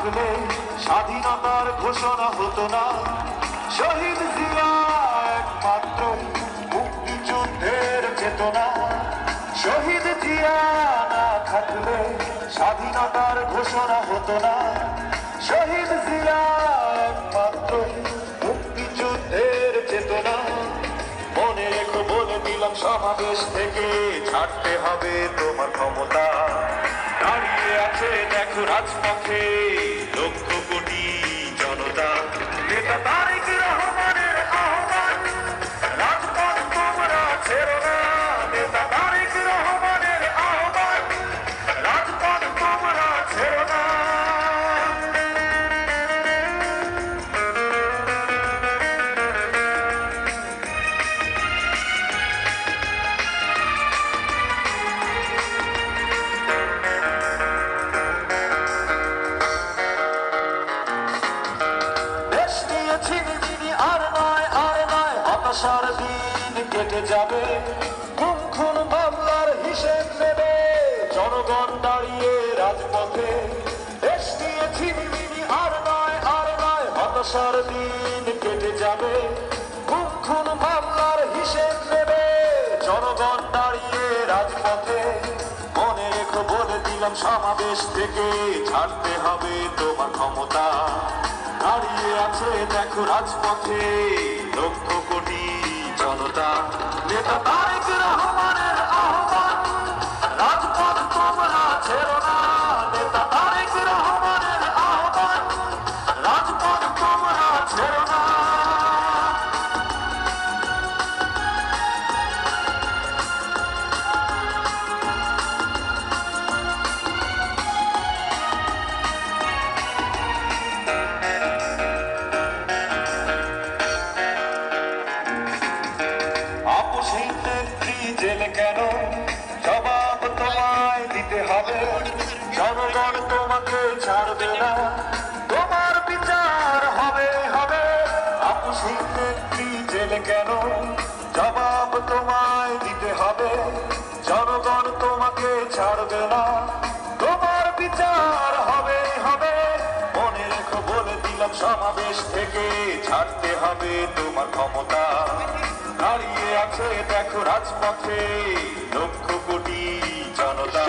স্বাধীনতার ঘোষণা হতো না। শহীদ জিয়া একমাত্র মুক্তিযুদ্ধের চেতনা। শহীদ জিয়া না থাকলে স্বাধীনতার ঘোষণা হতো না। শহীদ জিয়া একমাত্র মুক্তিযুদ্ধের চেতনা। মনে রেখো বলে দিলাম সমাবেশ থেকে, ছাড়তে হবে তোমার ক্ষমতা। দাঁড়িয়ে আছে দেখো রাজপথে লক্ষ কোটি জনতা। নেতা তারেক রহমানের হতাশার দিন কেটে যাবে খুন খুন মামলার হিসেব নেবে। জনগণ দাঁড়িয়ে রাজপথে, দেশ নিয়ে নয়, আর নয়, হতাশার দিন কেটে যাবে। খুন খুন মামলার হিসেব নেবে, জনগণ দাঁড়িয়ে রাজপথে। মনে রেখো, বলে দিলাম, সমাবেশ থেকে ছাড়তে হবে তোমার ক্ষমতা। দাঁড়িয়ে আছে দেখো রাজপথে লক্ষ কোটি জনতা। নেতা তারেক রহমানের আহ্বান, রাজপথ তোমরা ছেড়ো না। তোমাকে ছাড়বে না। তোমার বিচার হবে হবে। আপোষহীন নেত্রী জেলে কেন? জবাব তোমায় দিতে হবে। জনগণ তোমাকে ছাড়বে না। তোমার বিচার হবে হবে। মনে রেখো বলে দিলাম সমাবেশ থেকে ছাড়তে হবে তোমার ক্ষমতা। দাঁড়িয়ে আছে দেখো রাজপথে লক্ষ কোটি জনতা।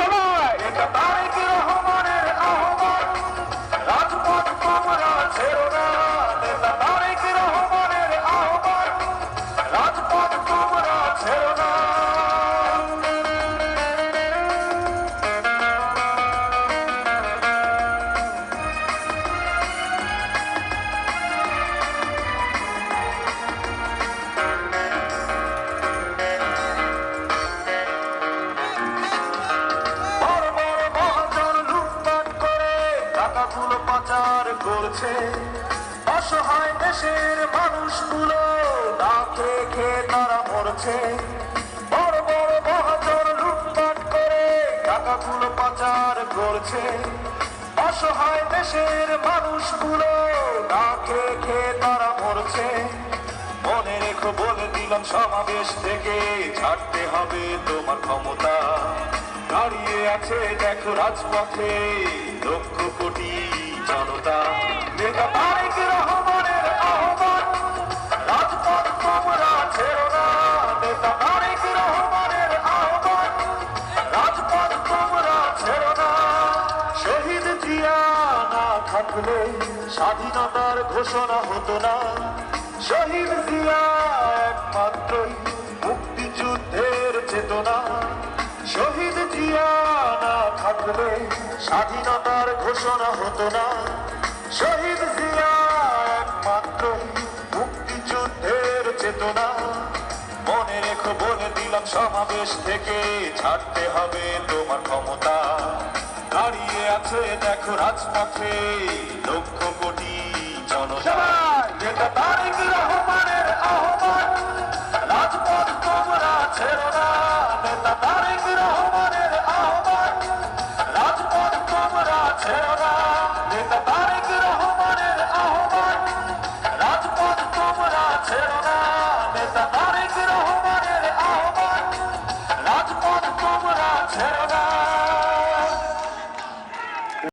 করছে। অসহায় দেশের মানুষগুলো না খেয়ে তারা মরছে। বড় বড় মহাজন লুটপাট করে টাকাগুলো পাচার করছে। অসহায় দেশের মানুষগুলো না খেয়ে খেয়ে তারা মরছে। মনে রেখো বলে দিলাম সমাবেশ থেকে ছাড়তে হবে তোমার ক্ষমতা। দাঁড়িয়ে আছে, দেখো রাজপথে লক্ষ কোটি জনতা। নেতা রাজপথ নেতা রহমানের রাজপথ শহীদ না থাকলে স্বাধীনতার ঘোষণা হতো না। শহীদ জিয়া একমাত্রই থাকলে স্বাধীনতার ঘোষণা হতো না। শহীদ জিয়া একমাত্র মুক্তিযুদ্ধের চেতনা। মনে রেখো বলে দিলাম সমাবেশ থেকে ছাড়তে হবে তোমার ক্ষমতা। দাঁড়িয়ে আছে দেখো রাজপথে লক্ষ কোটি জনতা। তারেক রহমানের আহ্বান রাজপথ তোমরা ছেড়ো না। নেতা তারেক রহমানের